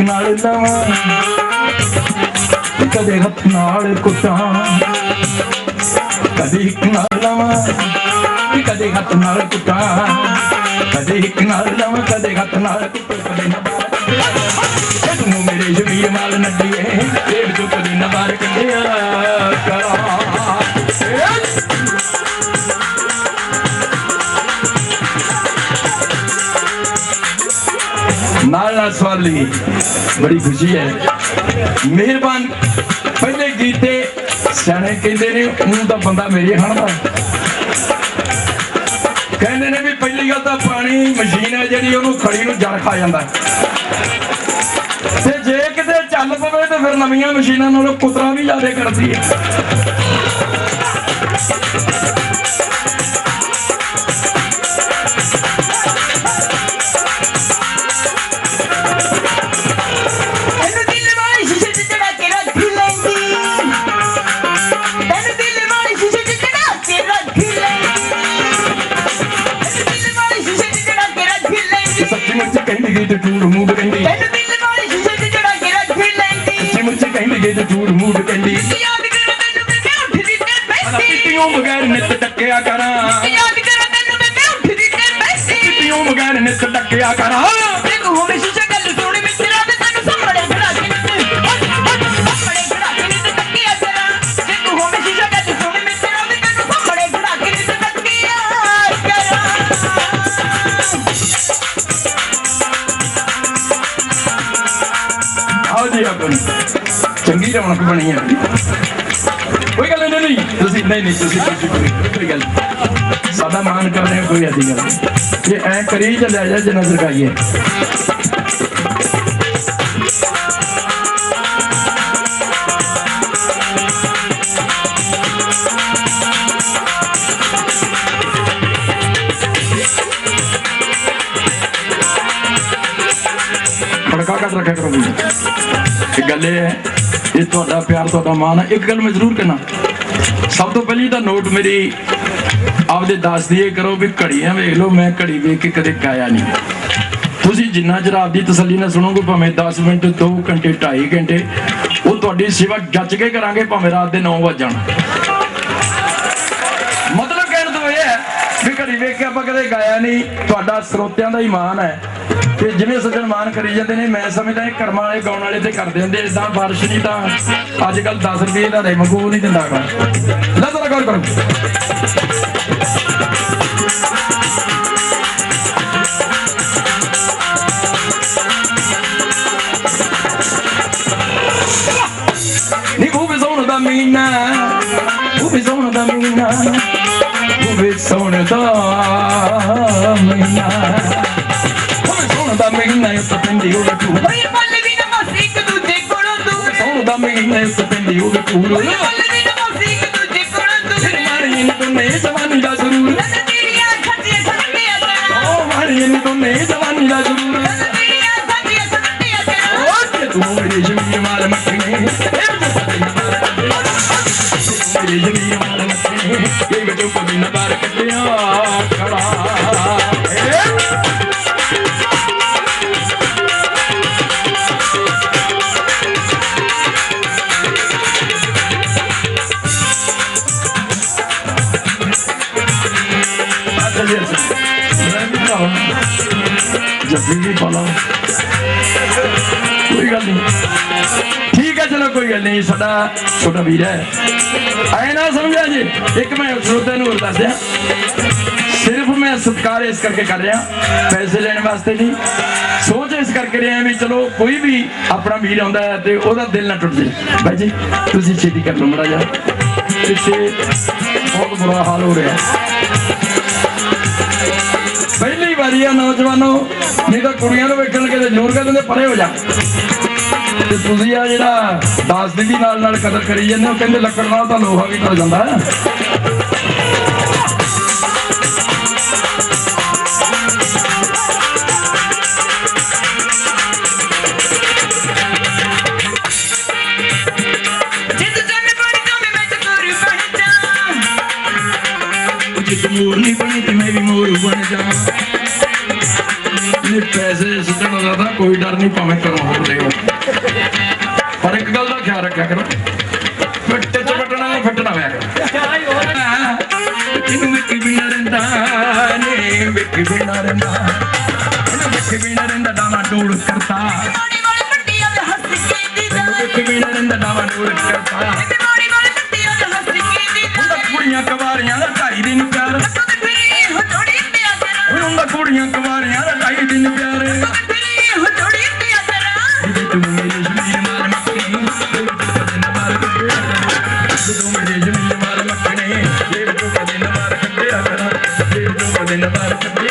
ਨਾਲ ਲਵਾਂ, ਕਦੇ ਹੱਥ ਨਾਲ ਕੁੱਟਾਂ। ਕਦੇ ਇੱਕ ਨਾਲ ਲਵਾਂ, ਕਦੇ ਹੱਥ ਨਾਲ ਕੁੱਟਾਂ। ਕਦੇ ਇੱਕ ਨਾਲ ਲਵਾਂ, ਕਦੇ ਹੱਥ ਨਾਲ ਕੁੱਟਾਂ। ਕਦੇ ਨਾ ਬਾਹਰ ਤੂੰ ਮੇਰੇ ਜਮੀਰ ਮਾਲ ਨੱਡੀਏ ਫੇਰ ਜੋ ਕਦੇ ਨਾ ਬਾਹਰ ਕੱਢਿਆ। ਕਰਾਂ ਸਵਾਲੀ ਬੜੀ ਖੁਸ਼ੀ ਹੈ। ਮਿਹਰਬਾਨ। ਪਹਿਲੇ ਗੀਤੇ ਸਿਆਣੇ ਕਹਿੰਦੇ ਨੇ ਉਹ ਤਾਂ ਬੰਦਾ ਮੇਰੇ ਹਣਦਾ ਕਹਿੰਦੇ ਨੇ ਵੀ ਪਹਿਲੀ ਗੱਲ ਤਾਂ ਪਾਣੀ ਮਸ਼ੀਨ ਹੈ ਜਿਹੜੀ ਉਹਨੂੰ ਖੜੀ ਨੂੰ ਜੜ ਖਾ ਜਾਂਦਾ ਤੇ ਜੇ ਕਿਤੇ ਚੱਲ ਪਵੇ ਤੇ ਫਿਰ ਨਵੀਆਂ ਮਸ਼ੀਨਾਂ ਨਾਲੋਂ ਕੁਤਰਾ ਵੀ ਜ਼ਿਆਦਾ ਕਰਦੀ ਹੈ। ਤੇ ਝੂਠ ਮੂੰਹ ਕਹਿੰਦੀ ਤੈਨੂੰ ਦਿਲ ਸ਼ੀਸ਼ੇ ਲੈਂਦੀ। ਕਹਿੰਦੀ ਤੇ ਝੂਠ ਮੂੰਹ ਕਹਿੰਦੀ ਯਾਦ ਕਰ ਤੈਨੂੰ ਮੈਂ ਉੱਠਦੀ ਤੇ ਬੈਠੀ ਪੀਤੀਓਂ ਬਗੈਰ ਨਿੱਤ ਟੱਕਿਆ ਕਰਾਂ। ਯਾਦ ਕਰ ਤੈਨੂੰ ਮੈਂ ਉੱਠਦੀ ਤੇ ਬੈਠੀ ਪੀਤੀਓਂ ਬਗੈਰ ਨਿੱਤ ਟੱਕਿਆ ਕਰਾਂ। ਆਓ ਜੀ ਆਪਣੀ ਚੰਗੀ ਰੌਣਕ ਬਣੀ ਹੈ। ਕੋਈ ਗੱਲ ਨਹੀਂ ਨਹੀਂ ਤੁਸੀਂ ਨਹੀਂ ਨਹੀਂ, ਤੁਸੀਂ ਤੁਸੀਂ ਕੋਈ- ਕੋਈ ਗੱਲ ਸਾਡਾ ਮਾਨ ਕਰਦੇ ਕੋਈ ਐਸੀ ਗੱਲ ਨਹੀਂ। ਜੇ ਐ ਕਰੀ ਚੱਲਿਆ ਜਾ ਜਨਾ ਸਰਕਾਈਏ ਖੜਕਾ ਰੱਖਿਆ ਕਰੋ ਇਹ ਗੱਲ ਇਹ ਹੈ ਇਹ ਤੁਹਾਡਾ ਪਿਆਰ, ਤੁਹਾਡਾ ਮਾਣ ਹੈ, ਇੱਕ ਗੱਲ ਮੈਂ ਜ਼ਰੂਰ ਕਹਿਣਾ। ਸਭ ਤੋਂ ਪਹਿਲੀ ਤਾਂ ਨੋਟ ਮੇਰੀ ਆਪਦੇ ਦੱਸ ਦਈਏ ਕਰੋ ਵੀ ਘੜੀਆਂ ਵੇਖ ਲਓ, ਮੈਂ ਘੜੀ ਵੇਖ ਕੇ ਕਦੇ ਕਾਇਆ ਨਹੀਂ। ਤੁਸੀਂ ਜਿੰਨਾ ਚਿਰ ਆਪਦੀ ਤਸੱਲੀ ਨਾਲ ਸੁਣੋਗੇ, ਭਾਵੇਂ 10 ਮਿੰਟ 2 ਘੰਟੇ 2.5 ਘੰਟੇ, ਉਹ ਤੁਹਾਡੀ ਸੇਵਾ ਜੱਜ ਕੇ ਕਰਾਂਗੇ, ਭਾਵੇਂ ਰਾਤ ਦੇ 9 ਵਜ ਜਾਣ। ਮਤਲਬ ਕਹਿਣ ਤੋਂ ਇਹ ਹੈ ਵੀ ਘੜੀ ਵੇਖ ਕੇ ਆਪਾਂ ਕਦੇ ਗਾਇਆ ਨਹੀਂ, ਤੁਹਾਡਾ ਸਰੋਤਿਆਂ ਦਾ ਹੀ ਮਾਣ ਹੈ। ਤੇ ਜਿਵੇਂ ਸੱਜਣ ਮਾਣ ਕਰੀ ਜਾਂਦੇ ਨੇ, ਮੈਂ ਸਮਝਦਾ ਇਹ ਕਰਮਾਂ ਵਾਲੇ, ਗਾਉਣ ਵਾਲੇ ਤੇ ਕਰਦੇ ਹੁੰਦੇ ਇਦਾਂ ਬਾਰਿਸ਼ ਨਹੀਂ ਤਾਂ ਅੱਜ ਕੱਲ 10 ਰੁਪਏ ਦਾ ਰਿਮਕੂ ਨਹੀਂ ਦਿੰਦਾ ਗਾ ਲੈ ਜ਼ਰਾ ਗੌਰ ਕਰੋ। ਨੀ ਉਹ ਸੋਹਣ ਦਾ ਮੀਨਾ ਖੂਬ ਸੋਹਣ ਦਾ ਮੀਨਾ ਉਹ ਵੀ ਸੋਹਣ ਦਾ ਮੀਨਾ ਦਾ ਮੀਨਾ ਉਸ ਪਿੰਡੀ ਉਹ ਤੂੰ ਓਏ ਪੱਲੇ ਵੀ ਨਾ ਮਾਸੀ ਇੱਕ ਦੂਜੇ ਕੋਲੋਂ ਦੂਰ। ਸੋਹਣ ਦਾ ਮੀਨਾ ਉਸ ਪਿੰਡੀ ਉਹ ਤੂੰ ਓਏ ਪੱਲੇ ਵੀ ਨਾ ਮਾਸੀ ਇੱਕ ਦੂਜੇ ਕੋਲੋਂ ਦੂਰ। ਮਾਰੀ ਨੀ ਤੂੰ ਨੇ ਜਵਾਨੀ ਦਾ ਜ਼ਰੂਰ। ਨੰਦ ਤੇਰੀਆਂ ਖੱਟੀਆਂ ਖੱਟੀਆਂ ਕਰਾਂ। ਓ ਮਾਰੀ ਨੀ ਤੂੰ ਨੇ ਜਵਾਨੀ ਦਾ ਜ਼ਰੂਰ। ਨੰਦ ਤੇਰੀਆਂ ਖੱਟੀਆਂ ਖੱਟੀਆਂ ਕਰਾਂ। ਓ ਤੇ ਤੂੰ ਮੇਰੀ ਜਮੀਰ ਮਾਲ ਮੱਖਣੇ। ਮੇਰੀ ਜਮੀਰ ਮਾਲ ਮੱਖਣੇ। ਇਹ ਵਜੋ ਕਦੀ ਨਾ ਬਾਰ ਕੱਢਿਆ। ਖੜਾ ਜੱਫੀ ਵੀ ਪਾ ਕੋਈ ਗੱਲ ਨਹੀਂ ਠੀਕ ਹੈ, ਚਲੋ ਕੋਈ ਗੱਲ ਨਹੀਂ ਸਾਡਾ ਛੋਟਾ ਵੀਰ ਹੈ। ਐ ਨਾ ਸਮਝਿਆ ਜੀ? ਇੱਕ ਮੈਂ ਸਰੋਤਿਆਂ ਨੂੰ ਹੋਰ ਦੱਸ ਦਿਆਂ। ਸਿਰਫ ਮੈਂ ਸਤਿਕਾਰ ਇਸ ਕਰਕੇ ਕਰ ਰਿਹਾ, ਪੈਸੇ ਲੈਣ ਵਾਸਤੇ ਨਹੀਂ। ਸੋਚ ਇਸ ਕਰਕੇ ਰਿਹਾ ਵੀ ਚਲੋ ਕੋਈ ਵੀ ਆਪਣਾ ਵੀਰ ਆਉਂਦਾ ਹੈ ਤੇ ਉਹਦਾ ਦਿਲ ਨਾ ਟੁੱਟ ਜੇ ਬਾਈ ਜੀ, ਤੁਸੀਂ ਛੇਤੀ ਕਰ ਲਓ ਮੜਾ ਜਾ ਪਿੱਛੇ ਬਹੁਤ ਬੁਰਾ ਹਾਲ ਹੋ ਰਿਹਾ। ਪਹਿਲੀ ਆ ਨੌਜਵਾਨੋ, ਨਹੀਂ ਤਾਂ ਕੁੜੀਆਂ ਨੂੰ ਵੇਖਣ ਕੇ ਤੇ ਜ਼ੋਰ ਕਰ ਦਿੰਦੇ ਪਰੇ ਹੋ ਜਾ। ਤੇ ਤੁਸੀਂ ਆ ਜਿਹੜਾ ਦਾਸ ਦੀ ਵੀ ਨਾਲ ਨਾਲ ਕਦਰ ਕਰੀ ਜਾਂਦੇ ਹੋ, ਕਹਿੰਦੇ ਲੱਕੜ ਨਾਲ ਤਾਂ ਲੋਹਾ ਵੀ ਟਲ ਜਾਂਦਾ ਹੈ। ਪੈਸੇ ਸਿੱਟਣ ਦਾ ਤਾਂ ਕੋਈ ਡਰ ਨਹੀਂ ਭਾਵੇਂ ਕਰੋ ਹੋ ਮਾਰ ਰੱਖਿਆ ਕਰੋ ਫਿੱਟੇ ਚ ਫਟਣਾ ਨਾ ਫਟਣਾ ਹੋਇਆ ਕਰੋ। ਇਹਨੂੰ ਵਿੱਕੀ ਬਿਨਾ ਰਹਿੰਦਾ ਨੇ ਵਿੱਕੀ ਬਿਨਾ ਰਹਿੰਦਾ। ਇਹਨੂੰ ਵਿੱਕੀ ਬਿਨਾ ਰਹਿੰਦਾ ਡਾਵਾ ਡੋਲ ਕਰਤਾ। ਦੇ ਦੀ ਦਾ ਬਿਨਾ ਰਹਿੰਦਾ ਡਾਵਾ ਡੋਲ ਕਰਤਾ। ਦੇ ਦੀ ਦਾ ਕੁੜੀਆਂ ਕਵਾਰੀਆਂ ਦਾ ਢਾਈ ਦਿਨ ਪਿਆਰ। ਤੂੰ ਫਿਰੀ ਹੋ ਜੋੜੀ ਪਿਆ ਤੇਰਾ ਓਏ ਹੁੰਦਾ ਕੁੜੀਆਂ ਕਵਾਰੀਆਂ ਜੇ